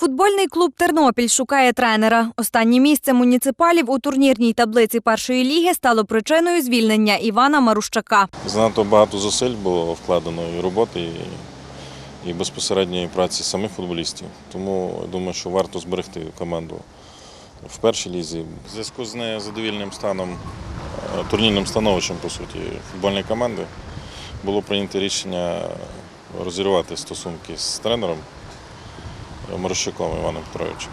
Футбольний клуб Тернопіль шукає тренера. Останнє місце муніципалів у турнірній таблиці першої ліги стало причиною звільнення Івана Марущака. Занадто багато зусиль було вкладено і роботи, і, і безпосередньої праці самих футболістів. Тому я думаю, що варто зберегти команду в першій лізі. В зв'язку з незадовільним станом, е, турнірним становищем, по суті, футбольної команди було прийнято рішення розірвати стосунки з тренером Морощуком Іваном Петровичем.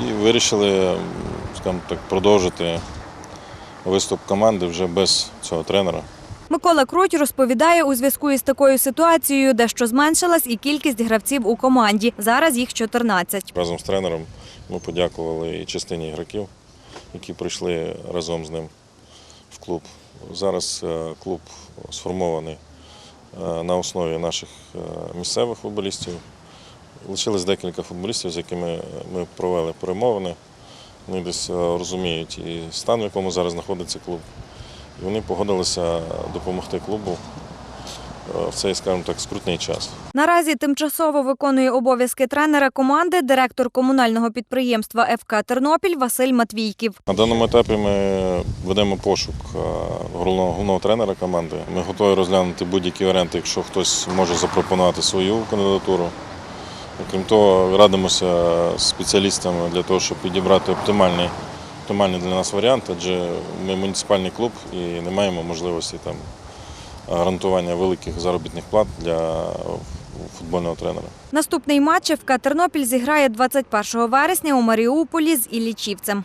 І вирішили, скажімо так, продовжити виступ команди вже без цього тренера. Микола Круть розповідає, у зв'язку із такою ситуацією дещо зменшилась і кількість гравців у команді. Зараз їх 14. Разом з тренером ми подякували і частині ігроків, які прийшли разом з ним в клуб. Зараз е, клуб сформований на основі наших е, місцевих футболістів. Лишилось декілька футболістів, з якими ми провели перемовини. Вони десь е, розуміють і стан, в якому зараз знаходиться клуб. І вони погодилися допомогти клубу е, в цей, скажімо так, скрутний час. Наразі тимчасово виконує обов'язки тренера команди директор комунального підприємства ФК Тернопіль Василь Матвійків. На даному етапі ми ведемо пошук е, головного, головного тренера команди. Ми готові розглянути будь-які варіанти, якщо хтось може запропонувати свою кандидатуру. Крім того, радимося з спеціалістами для того, щоб підібрати оптимальний, оптимальний для нас варіант, адже ми муніципальний клуб і не маємо можливості там гарантування великих заробітних плат для футбольного тренера. Наступний матч ФК Тернопіль зіграє 21 вересня у Маріуполі з Іллічівцем.